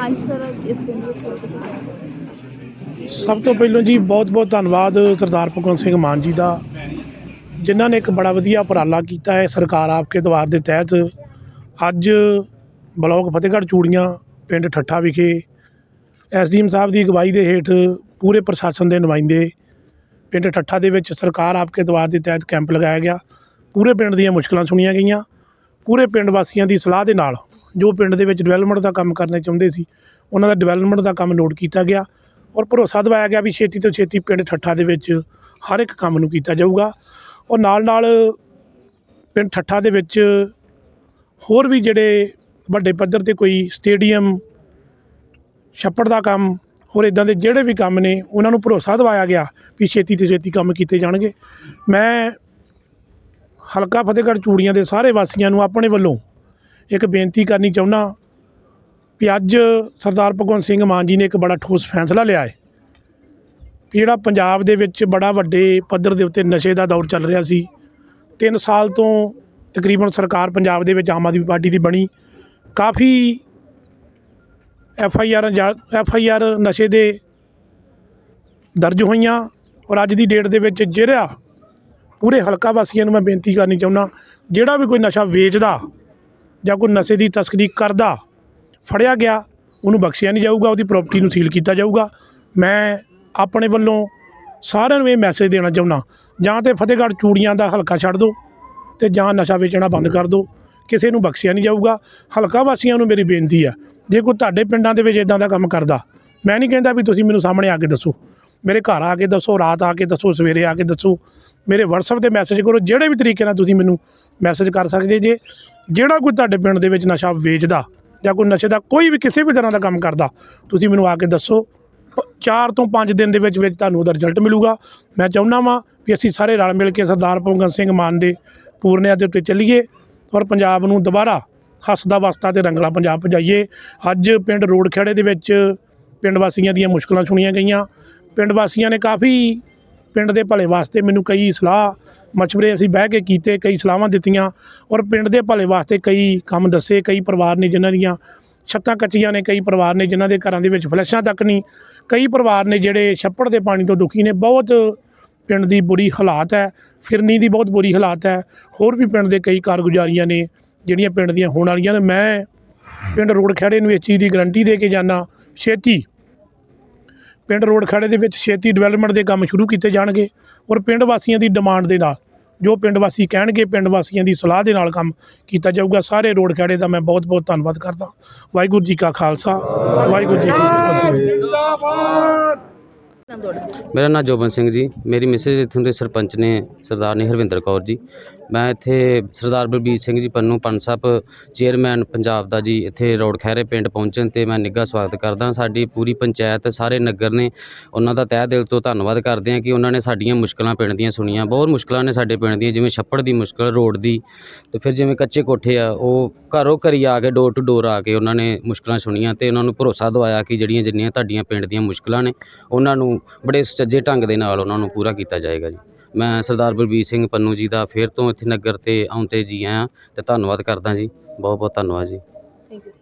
ਹਾਂਜੀ ਸਰ ਇਸ ਪਿੰਡ ਵਿੱਚ ਸਭ ਤੋਂ ਪਹਿਲਾਂ ਜੀ ਬਹੁਤ-ਬਹੁਤ ਧੰਨਵਾਦ ਸਰਦਾਰ ਭਗਵੰਤ ਸਿੰਘ ਮਾਨ ਜੀ ਦਾ, ਜਿਨ੍ਹਾਂ ਨੇ ਇੱਕ ਬੜਾ ਵਧੀਆ ਉਪਰਾਲਾ ਕੀਤਾ ਹੈ ਸਰਕਾਰ ਆਪਕੇ ਦਵਾਰ ਦੇ ਤਹਿਤ। ਅੱਜ ਬਲਾਕ ਫਤਿਹਗੜ੍ਹ ਚੂੜੀਆਂ, ਪਿੰਡ ਠੱਠਾ ਵਿਖੇ ਐਸਡੀਐਮ ਸਾਹਿਬ ਦੀ ਅਗਵਾਈ ਦੇ ਹੇਠ ਪੂਰੇ ਪ੍ਰਸ਼ਾਸਨ ਦੇ ਨੁਮਾਇੰਦੇ, ਪਿੰਡ ਠੱਠਾ ਦੇ ਵਿੱਚ ਸਰਕਾਰ ਆਪਕੇ ਦਵਾਰ ਦੇ ਤਹਿਤ ਕੈਂਪ ਲਗਾਇਆ ਗਿਆ। ਪੂਰੇ ਪਿੰਡ ਦੀਆਂ ਮੁਸ਼ਕਲਾਂ ਸੁਣੀਆਂ ਗਈਆਂ। ਪੂਰੇ ਪਿੰਡ ਵਾਸੀਆਂ ਦੀ ਸਲਾਹ ਦੇ ਨਾਲ ਜੋ ਪਿੰਡ ਦੇ ਵਿੱਚ ਡਿਵੈਲਪਮੈਂਟ ਦਾ ਕੰਮ ਕਰਨਾ ਚਾਹੁੰਦੇ ਸੀ, ਉਹਨਾਂ ਦਾ ਡਿਵੈਲਪਮੈਂਟ ਦਾ ਕੰਮ ਨੋਟ ਕੀਤਾ ਗਿਆ ਔਰ ਭਰੋਸਾ ਦਿਵਾਇਆ ਗਿਆ ਵੀ ਛੇਤੀ ਤੋਂ ਛੇਤੀ ਪਿੰਡ ਠੱਠਾ ਦੇ ਵਿੱਚ ਹਰ ਇੱਕ ਕੰਮ ਨੂੰ ਕੀਤਾ ਜਾਊਗਾ ਔਰ ਨਾਲ ਨਾਲ ਪਿੰਡ ਠੱਠਾ ਦੇ ਵਿੱਚ ਹੋਰ ਵੀ ਜਿਹੜੇ ਵੱਡੇ ਪੱਧਰ ਤੇ ਕੋਈ ਸਟੇਡੀਅਮ, ਛੱਪੜ ਦਾ ਕੰਮ ਹੋਰ ਇਦਾਂ ਦੇ ਜਿਹੜੇ ਵੀ ਕੰਮ ਨੇ, ਉਹਨਾਂ ਨੂੰ ਭਰੋਸਾ ਦਿਵਾਇਆ ਗਿਆ ਵੀ ਛੇਤੀ ਤੋਂ ਛੇਤੀ ਕੰਮ ਕੀਤੇ ਜਾਣਗੇ। ਮੈਂ ਹਲਕਾ ਫਤਿਹਗੜ੍ਹ ਚੂੜੀਆਂ ਦੇ ਸਾਰੇ ਵਾਸੀਆਂ ਨੂੰ ਆਪਣੇ ਵੱਲੋਂ ਇੱਕ ਬੇਨਤੀ ਕਰਨੀ ਚਾਹੁੰਦਾ ਵੀ ਅੱਜ ਸਰਦਾਰ ਭਗਵੰਤ ਸਿੰਘ ਮਾਨ ਜੀ ਨੇ ਇੱਕ ਬੜਾ ਠੋਸ ਫੈਸਲਾ ਲਿਆ ਹੈ ਵੀ ਜਿਹੜਾ ਪੰਜਾਬ ਦੇ ਵਿੱਚ ਬੜਾ ਵੱਡੇ ਪੱਧਰ ਦੇ ਉੱਤੇ ਨਸ਼ੇ ਦਾ ਦੌਰ ਚੱਲ ਰਿਹਾ ਸੀ 3 ਸਾਲ ਤੋਂ ਤਕਰੀਬਨ ਸਰਕਾਰ ਪੰਜਾਬ ਦੇ ਵਿੱਚ ਆਮ ਆਦਮੀ ਪਾਰਟੀ ਦੀ ਬਣੀ, ਕਾਫੀ F I R F I R ਨਸ਼ੇ ਦੇ ਦਰਜ ਹੋਈਆਂ ਔਰ ਅੱਜ ਦੀ ਡੇਟ ਦੇ ਵਿੱਚ ਜਿਹੜਾ ਪੂਰੇ ਹਲਕਾ ਵਾਸੀਆਂ ਨੂੰ ਮੈਂ ਬੇਨਤੀ ਕਰਨੀ ਚਾਹੁੰਦਾ, ਜਿਹੜਾ ਵੀ ਕੋਈ ਨਸ਼ਾ ਵੇਚਦਾ ਜਾਂ ਕੋਈ ਨਸ਼ੇ ਦੀ ਤਸਕਰੀ ਕਰਦਾ, ਫੜਿਆ ਗਿਆ, ਉਹਨੂੰ ਬਖਸ਼ਿਆ ਨਹੀਂ ਜਾਊਗਾ, ਉਹਦੀ ਪ੍ਰਾਪਰਟੀ ਨੂੰ ਸੀਲ ਕੀਤਾ ਜਾਊਗਾ। ਮੈਂ ਆਪਣੇ ਵੱਲੋਂ ਸਾਰਿਆਂ ਨੂੰ ਇਹ ਮੈਸੇਜ ਦੇਣਾ ਚਾਹੁੰਦਾ, ਜਾਂ ਤੇ ਫਤਿਹਗੜ੍ਹ ਚੂੜੀਆਂ ਦਾ ਹਲਕਾ ਛੱਡ ਦਿਓ ਤੇ ਜਾਂ ਨਸ਼ਾ ਵੇਚਣਾ ਬੰਦ ਕਰ ਦਿਓ ਕਿਸੇ ਨੂੰ ਬਖਸ਼ਿਆ ਨਹੀਂ ਜਾਊਗਾ। ਹਲਕਾ ਵਾਸੀਆਂ ਨੂੰ ਮੇਰੀ ਬੇਨਤੀ ਆ, ਜੇ ਕੋਈ ਤੁਹਾਡੇ ਪਿੰਡਾਂ ਦੇ ਵਿੱਚ ਇਦਾਂ ਦਾ ਕੰਮ ਕਰਦਾ, ਮੈਂ ਨਹੀਂ ਕਹਿੰਦਾ ਵੀ ਤੁਸੀਂ ਮੈਨੂੰ ਸਾਹਮਣੇ ਆ ਕੇ ਦੱਸੋ, ਮੇਰੇ ਘਰ ਆ ਕੇ ਦੱਸੋ, ਰਾਤ ਆ ਕੇ ਦੱਸੋ, ਸਵੇਰੇ ਆ ਕੇ ਦੱਸੋ ਮੇਰੇ WhatsApp ਤੇ ਮੈਸੇਜ ਕਰੋ, ਜਿਹੜੇ ਵੀ ਤਰੀਕੇ ਨਾਲ ਤੁਸੀਂ ਮੈਨੂੰ ਮੈਸੇਜ ਕਰ ਸਕਦੇ ਜੇ, ਜਿਹੜਾ ਕੋਈ ਤੁਹਾਡੇ ਪਿੰਡ ਦੇ ਵਿੱਚ ਨਸ਼ਾ ਵੇਚਦਾ ਜਾਂ ਕੋਈ ਨਸ਼ੇ ਦਾ ਕੋਈ ਵੀ ਕਿਸੇ ਵੀ ਤਰ੍ਹਾਂ ਦਾ ਕੰਮ ਕਰਦਾ, ਤੁਸੀਂ ਮੈਨੂੰ ਆ ਕੇ ਦੱਸੋ। 4 ਤੋਂ 5 ਦਿਨ ਦੇ ਵਿੱਚ ਵਿੱਚ ਤੁਹਾਨੂੰ ਉਹਦਾ ਰਿਜ਼ਲਟ ਮਿਲੂਗਾ। ਮੈਂ ਚਾਹੁੰਦਾ ਵਾਂ ਵੀ ਅਸੀਂ ਸਾਰੇ ਰਲ ਮਿਲ ਕੇ ਸਰਦਾਰ ਭਗਵੰਤ ਸਿੰਘ ਮਾਨ ਦੇ ਪੂਰਨਿਆਂ ਦੇ ਉੱਤੇ ਚੱਲੀਏ ਔਰ ਪੰਜਾਬ ਨੂੰ ਦੁਬਾਰਾ ਹੱਸਦਾ ਵਸਦਾ ਤੇ ਰੰਗਲਾ ਪੰਜਾਬ ਪਹੁੰਚਾਈਏ ਅੱਜ ਪਿੰਡ ਰੋਡ ਖੇੜੇ ਦੇ ਵਿੱਚ ਪਿੰਡ ਵਾਸੀਆਂ ਦੀਆਂ ਮੁਸ਼ਕਲਾਂ ਸੁਣੀਆਂ ਗਈਆਂ। ਪਿੰਡ ਵਾਸੀਆਂ ਨੇ ਕਾਫੀ ਪਿੰਡ ਦੇ ਭਲੇ ਵਾਸਤੇ ਮੈਨੂੰ ਕਈ ਸਲਾਹ ਮਸ਼ਵਰੇ ਅਸੀਂ ਬਹਿ ਕੇ ਕੀਤੇ, ਕਈ ਸਲਾਹਾਂ ਦਿੱਤੀਆਂ ਔਰ ਪਿੰਡ ਦੇ ਭਲੇ ਵਾਸਤੇ ਕਈ ਕੰਮ ਦੱਸੇ, ਕਈ ਪਰਿਵਾਰ ਨੇ ਜਿਨ੍ਹਾਂ ਦੀਆਂ ਛੱਤਾਂ ਕੱਚੀਆਂ ਨੇ, ਕਈ ਪਰਿਵਾਰ ਨੇ ਜਿਨ੍ਹਾਂ ਦੇ ਘਰਾਂ ਦੇ ਵਿੱਚ ਫਲੈਸ਼ਾਂ ਤੱਕ ਨਹੀਂ, ਕਈ ਪਰਿਵਾਰ ਨੇ ਜਿਹੜੇ ਛੱਪੜ ਦੇ ਪਾਣੀ ਤੋਂ ਦੁਖੀ ਨੇ, ਬਹੁਤ ਪਿੰਡ ਦੀ ਬੁਰੀ ਹਾਲਾਤ ਹੈ, ਫਿਰਨੀ ਦੀ ਬਹੁਤ ਬੁਰੀ ਹਾਲਾਤ ਹੈ, ਹੋਰ ਵੀ ਪਿੰਡ ਦੇ ਕਈ ਕਾਰਗੁਜ਼ਾਰੀਆਂ ਨੇ ਜਿਹੜੀਆਂ ਪਿੰਡ ਦੀਆਂ ਹੋਣ ਵਾਲੀਆਂ ਨੇ, ਮੈਂ ਪਿੰਡ ਰੋੜ ਖੇੜੇ ਨੂੰ ਇਸ ਚੀਜ਼ ਦੀ ਗਰੰਟੀ ਦੇ ਕੇ ਜਾਣਾ ਛੇਤੀ ਪਿੰਡ ਰੋਡ ਖੇੜੇ ਦੇ ਵਿੱਚ ਛੇਤੀ ਡਿਵੈਲਪਮੈਂਟ ਦੇ ਕੰਮ ਸ਼ੁਰੂ ਕੀਤੇ ਜਾਣਗੇ ਔਰ ਪਿੰਡ ਵਾਸੀਆਂ ਦੀ ਡਿਮਾਂਡ ਦੇ ਨਾਲ, ਜੋ ਪਿੰਡ ਵਾਸੀ ਕਹਿਣਗੇ ਪਿੰਡ ਵਾਸੀਆਂ ਦੀ ਸਲਾਹ ਦੇ ਨਾਲ ਕੰਮ ਕੀਤਾ ਜਾਊਗਾ, ਸਾਰੇ ਰੋਡ ਖੇੜੇ ਦਾ ਮੈਂ ਬਹੁਤ ਬਹੁਤ ਧੰਨਵਾਦ ਕਰਦਾ। ਵਾਹਿਗੁਰੂ ਜੀ ਕਾ ਖਾਲਸਾ, ਵਾਹਿਗੁਰੂ ਜੀ ਕੀ ਫਤਿਹ। ਮੇਰਾ ਨਾਮ ਜੋਬਨ ਸਿੰਘ ਜੀ, ਮੇਰੀ ਮਿਸਿਸ ਇੱਥੋਂ ਦੇ ਸਰਪੰਚ ਨੇ ਸਰਦਾਰਨੀ ਹਰਵਿੰਦਰ ਕੌਰ ਜੀ। ਮੈਂ ਇੱਥੇ ਸਰਦਾਰ ਬਲਬੀਰ ਸਿੰਘ ਜੀ ਪੰਨੂ ਪੰਨ ਸਾਹਿਬ ਚੇਅਰਮੈਨ ਪੰਜਾਬ ਦਾ ਜੀ, ਇੱਥੇ ਰੋਡ ਖਹਿਰੇ ਪਿੰਡ ਪਹੁੰਚਣ ਤੇ ਮੈਂ ਨਿੱਘਾ ਸਵਾਗਤ ਕਰਦਾ ਸਾਡੀ ਪੂਰੀ ਪੰਚਾਇਤ, ਸਾਰੇ ਨਗਰ ਨੇ ਉਹਨਾਂ ਦਾ ਤਹਿ ਦਿਲ ਤੋਂ ਧੰਨਵਾਦ ਕਰਦੇ ਹਾਂ ਕਿ ਉਹਨਾਂ ਨੇ ਸਾਡੀਆਂ ਮੁਸ਼ਕਲਾਂ ਪਿੰਡ ਦੀਆਂ ਸੁਣੀਆਂ। ਬਹੁਤ ਮੁਸ਼ਕਲਾਂ ਨੇ ਸਾਡੇ ਪਿੰਡ ਦੀਆਂ, ਜਿਵੇਂ ਛੱਪੜ ਦੀ ਮੁਸ਼ਕਲ, ਰੋਡ ਦੀ ਅਤੇ ਫਿਰ ਜਿਵੇਂ ਕੱਚੇ ਕੋਠੇ ਆ, ਉਹ ਘਰੋਂ ਘਰੀ ਆ ਕੇ ਡੋਰ ਟੂ ਡੋਰ ਆ ਕੇ ਉਹਨਾਂ ਨੇ ਮੁਸ਼ਕਲਾਂ ਸੁਣੀਆਂ ਅਤੇ ਉਹਨਾਂ ਨੂੰ ਭਰੋਸਾ ਦਵਾਇਆ ਕਿ ਜਿਹੜੀਆਂ ਜਿੰਨੀਆਂ ਤੁਹਾਡੀਆਂ ਪਿੰਡ ਦੀਆਂ ਮੁਸ਼ਕਲਾਂ ਨੇ, ਉਹਨਾਂ ਨੂੰ ਬੜੇ ਸੁਚੱਜੇ ਢੰਗ ਦੇ ਨਾਲ ਉਹਨਾਂ ਨੂੰ ਪੂਰਾ ਕੀਤਾ ਜਾਏਗਾ ਜੀ। ਮੈਂ ਸਰਦਾਰ ਬਲਬੀਰ ਸਿੰਘ ਪੰਨੂ ਜੀ ਦਾ ਫਿਰ ਤੋਂ ਇੱਥੇ ਨਗਰ ਤੇ ਆਉਣ ਤੇ ਜੀ ਆਇਆਂ ਅਤੇ ਧੰਨਵਾਦ ਕਰਦਾ ਜੀ। ਬਹੁਤ ਬਹੁਤ ਧੰਨਵਾਦ ਜੀ। Thank you